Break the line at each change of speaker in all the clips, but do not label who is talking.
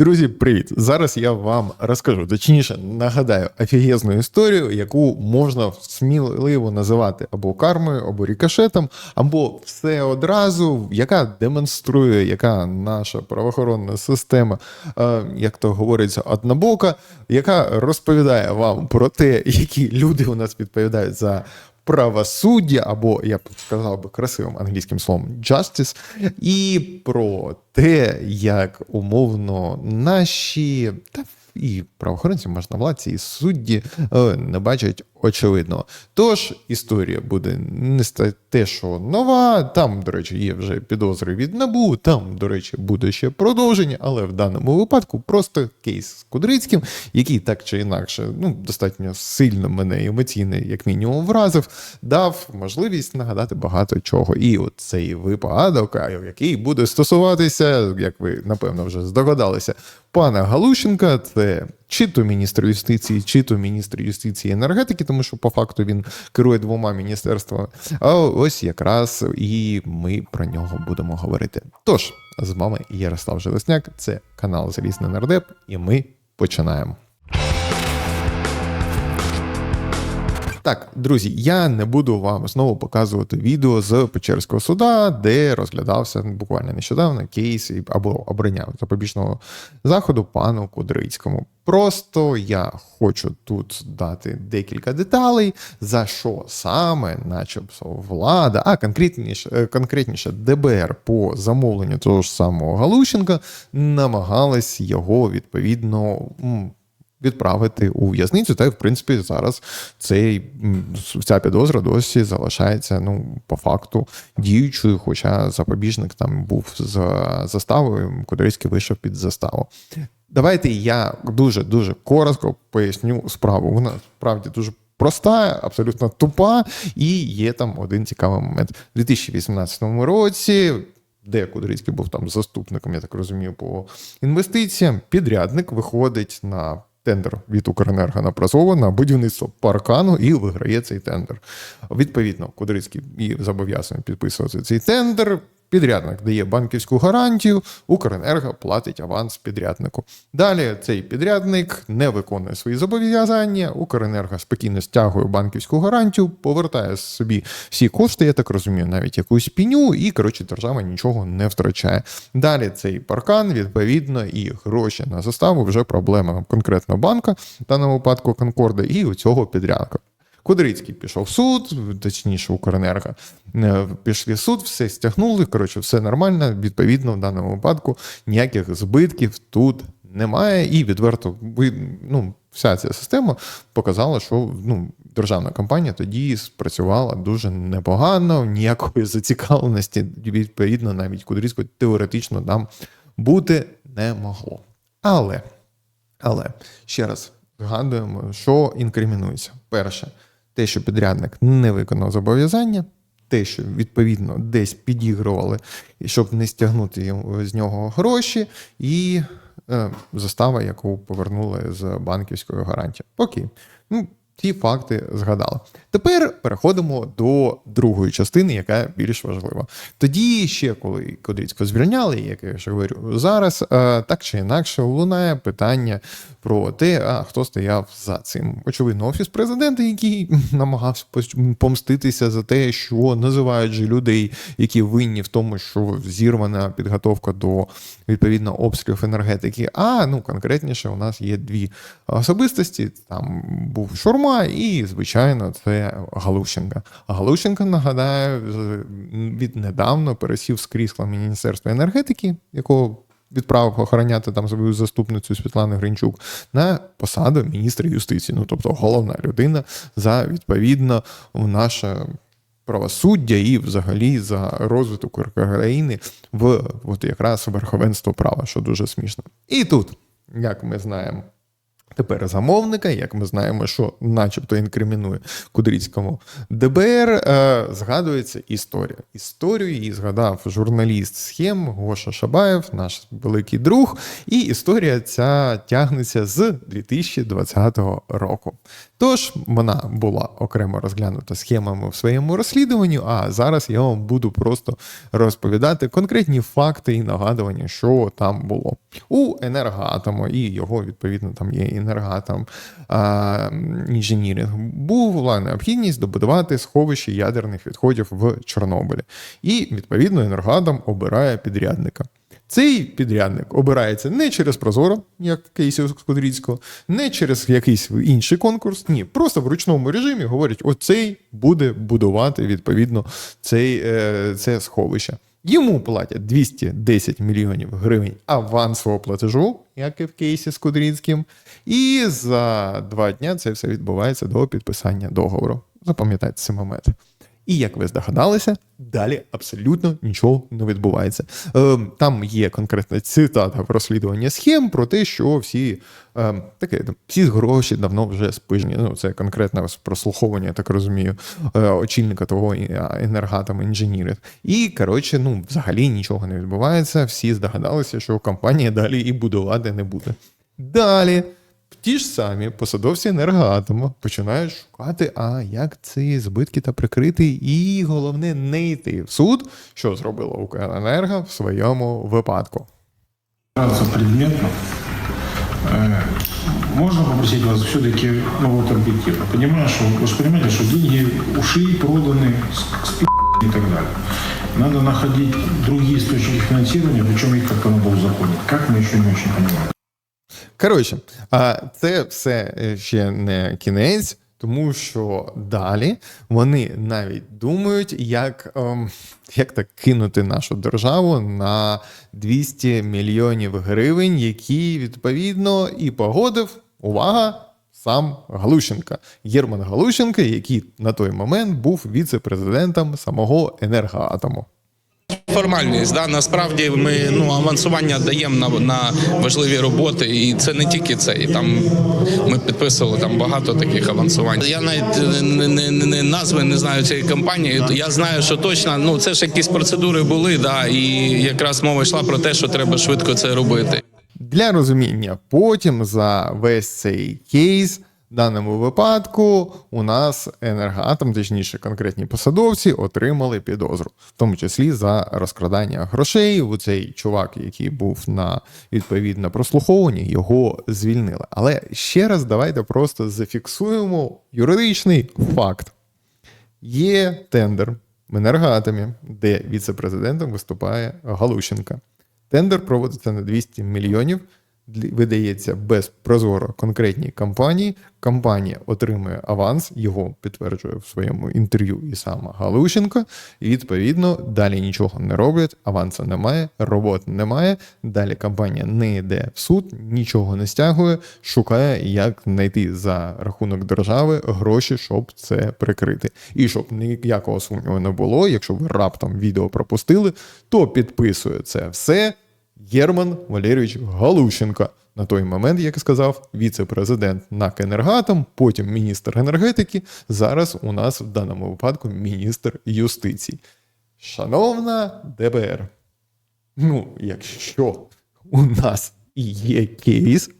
Друзі, привіт! Зараз я вам розкажу, точніше нагадаю офігезну історію, яку можна сміливо називати або кармою, або рікошетом, або все одразу, яка демонструє, яка наша правоохоронна система, е, як то говориться, однобока, яка розповідає вам про те, які люди у нас відповідають за правосуддя, або я б сказав би красивим англійським словом justice, і про те, як умовно наші та і правоохоронці, можновладці, і судді е, не бачать очевидного. Тож історія буде не те, що нова. Там, до речі, є вже підозри від набу. Там, до речі, буде ще продовження, але в даному випадку просто кейс з Кудрицьким, який так чи інакше, ну достатньо сильно мене емоційно, як мінімум, вразив, дав можливість нагадати багато чого. І от цей випадок, який буде стосуватися, як ви напевно вже здогадалися, пана Галущенка, це чи то міністр юстиції, чи то міністр юстиції енергетики, тому що по факту він керує двома міністерствами. А ось якраз і ми про нього будемо говорити. Тож з вами Ярослав Желесняк, це канал Залізний Нардеп, і ми починаємо. Так, друзі, я не буду вам знову показувати відео з Печерського суда, де розглядався буквально нещодавно кейс або обрання запобіжного заходу пану Кудрицькому. Просто я хочу тут дати декілька деталей, за що саме, начебто, влада, а конкретніше е, конкретніше ДБР по замовленню того ж самого Галущенка намагалась його відповідно відправити у в'язницю. Та й в принципі зараз цей ця підозра досі залишається ну по факту діючою. Хоча запобіжник там був з заставою, Кудрицький вийшов під заставу. Давайте я дуже дуже коротко поясню справу. Вона справді дуже. Проста, абсолютно тупа, і є там один цікавий момент. У 2018 році, де Кудрицький був там заступником, я так розумію, по інвестиціям, підрядник виходить на тендер від Укренерго на Прозово на будівництво паркану і виграє цей тендер. Відповідно, Кудрицький і зобов'язаний підписувати цей тендер. Підрядник дає банківську гарантію, Укренерго платить аванс підряднику. Далі цей підрядник не виконує свої зобов'язання. Укренерго спокійно стягує банківську гарантію, повертає собі всі кошти, я так розумію, навіть якусь піню, і коротше держава нічого не втрачає. Далі цей паркан, відповідно, і гроші на заставу вже проблема конкретно банка, в даному випадку Конкорда, і у цього підрядника. Кудрицький пішов в суд, точніше, Укренерго е, пішли в суд, все стягнули. Коротше, все нормально. Відповідно, в даному випадку ніяких збитків тут немає. І відверто ну, вся ця система показала, що ну, державна компанія тоді спрацювала дуже непогано, ніякої зацікавленості, відповідно, навіть Кудрицького теоретично нам бути не могло. Але, але ще раз згадуємо, що інкримінується. Перше те, що підрядник не виконав зобов'язання, те, що відповідно десь підігрували, щоб не стягнути з нього гроші, і е, застава, яку повернули з банківської гарантії. Окей. Ну, ті факти згадали. Тепер переходимо до другої частини, яка більш важлива. Тоді ще коли Кудрицького звільняли, як я вже говорю зараз, е, так чи інакше лунає питання про те, а хто стояв за цим. Очевидно, офіс президента, який намагався помститися за те, що називають же людей, які винні в тому, що зірвана підготовка до відповідно обстрілів енергетики. А ну конкретніше, у нас є дві особистості. Там був Шурма, і звичайно, це Галущенка. Галущенка нагадаю, віднедавно пересів з крісла Міністерства енергетики, якого відправив охороняти там свою заступницю Світлану Гринчук на посаду міністра юстиції. Ну тобто головна людина за відповідно наше правосуддя і взагалі за розвиток країни в от якраз верховенство права, що дуже смішно. І тут, як ми знаємо. Тепер замовника, як ми знаємо, що начебто інкримінує Кудрицькому ДБР, е, згадується історія. Історію її згадав журналіст схем Гоша Шабаєв, наш великий друг. І історія ця тягнеться з 2020 року. Тож вона була окремо розглянута схемами в своєму розслідуванні. А зараз я вам буду просто розповідати конкретні факти і нагадування, що там було у енергоатому, і його відповідно там є енергоатом а, інженіринг. Була необхідність добудувати сховище ядерних відходів в Чорнобилі. І відповідно енергоатом обирає підрядника. Цей підрядник обирається не через Прозоро, як в кейсі Скудрицького, не через якийсь інший конкурс. Ні, просто в ручному режимі говорять: оцей буде будувати відповідно цей, е, це сховище. Йому платять 210 мільйонів гривень авансового платежу, як і в кейсі з Кудрінським. І за два дня це все відбувається до підписання договору. Запам'ятайте цей момент. І як ви здогадалися, далі абсолютно нічого не відбувається. Е, там є конкретна цитата в розслідуванні схем про те, що всі е, таке всі гроші давно вже спижені. Ну це конкретне прослуховування, я так розумію, е, очільника того енергатом інженірів. І коротше, ну взагалі нічого не відбувається. Всі здогадалися, що компанія далі і будувати не буде. Далі. Ті ж самі посадовці енергоатому починають шукати, а як ці збитки та прикрити, і головне не йти в суд, що зробила Укренерго в своєму випадку.
разбираться предметно, э, можно попросить вас все-таки, ну вот объективно. Понимаю, что вы же понимаете, что деньги ушли, проданы, с- с и так далее. Надо находить другие источники финансирования, причем их как-то надо узаконить. Как мы еще не очень понимаем.
Коротше, це все е, ще не кінець, тому що далі вони навіть думають, як, ем, як так кинути нашу державу на 200 мільйонів гривень, які відповідно і погодив увага. Сам Галущенка, Єрман Галущенка, який на той момент був віце-президентом самого енергоатому.
Формальність, да насправді ми ну авансування даємо на, на важливі роботи, і це не тільки це. І там ми підписували там багато таких авансувань. Я навіть не, не, не, назви не знаю цієї компанії. Я знаю, що точно ну це ж якісь процедури були, да, і якраз мова йшла про те, що треба швидко це робити.
Для розуміння, потім за весь цей кейс, в даному випадку, у нас енергоатом, точніше, конкретні посадовці, отримали підозру, в тому числі за розкрадання грошей. У цей чувак, який був на відповідно прослуховуванні, його звільнили. Але ще раз давайте просто зафіксуємо юридичний факт. Є тендер в енергоатомі, де віце-президентом виступає Галущенка. Тендер проводиться на 200 мільйонів, видається без прозоро конкретній компанії. Компанія отримує аванс, його підтверджує в своєму інтерв'ю і сама Галущенко. І відповідно далі нічого не роблять, авансу немає, робот немає. Далі компанія не йде в суд, нічого не стягує, шукає, як знайти за рахунок держави гроші, щоб це прикрити. І щоб ніякого сумніву не було, якщо ви раптом відео пропустили, то підписує це все Єрман Валерійович Галущенко. На той момент, як сказав, віце-президент НАК «Енергоатом», потім міністр енергетики. Зараз у нас в даному випадку міністр юстиції. Шановна ДБР, ну, якщо у нас є кейс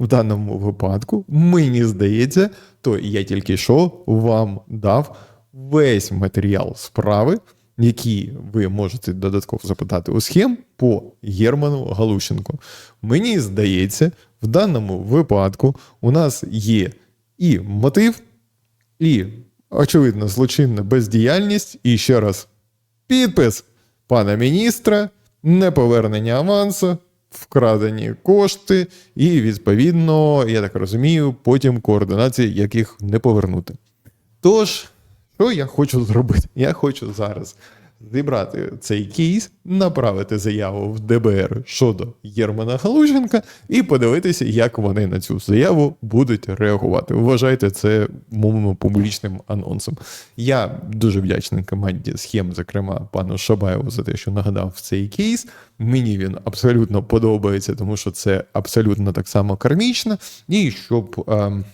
в даному випадку, мені здається, то я тільки що вам дав весь матеріал справи, який ви можете додатково запитати у схем по Єрману Галущенку. Мені здається, в даному випадку у нас є і мотив, і, очевидно, злочинна бездіяльність, і ще раз Підпис пана міністра, неповернення авансу, вкрадені кошти, і, відповідно, я так розумію, потім координації, як їх не повернути. Тож, що я хочу зробити? Я хочу зараз зібрати цей кейс, направити заяву в ДБР щодо Єрмана Галущенка і подивитися, як вони на цю заяву будуть реагувати. Вважайте це мовно публічним анонсом. Я дуже вдячний команді схем, зокрема пану Шабаєву, за те, що нагадав цей кейс. Мені він абсолютно подобається, тому що це абсолютно так само кармічно. І щоб. та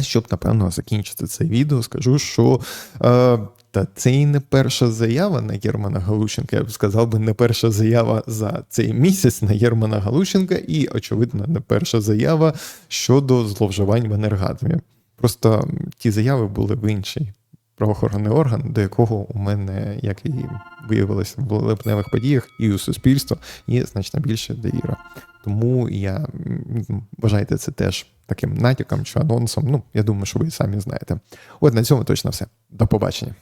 щоб, напевно, закінчити це відео, скажу, що е, та це і не перша заява на Єрмана Галущенка. Я б сказав би, не перша заява за цей місяць на Єрмана Галущенка, і, очевидно, не перша заява щодо зловживань в енергатомі. Просто ті заяви були в інший правоохоронний орган, до якого у мене, як і виявилося в липневих подіях, і у суспільства є значно більше довіра. Тому я вважайте це теж таким натяком чи анонсом. Ну, я думаю, що ви самі знаєте. От на цьому точно все. До побачення.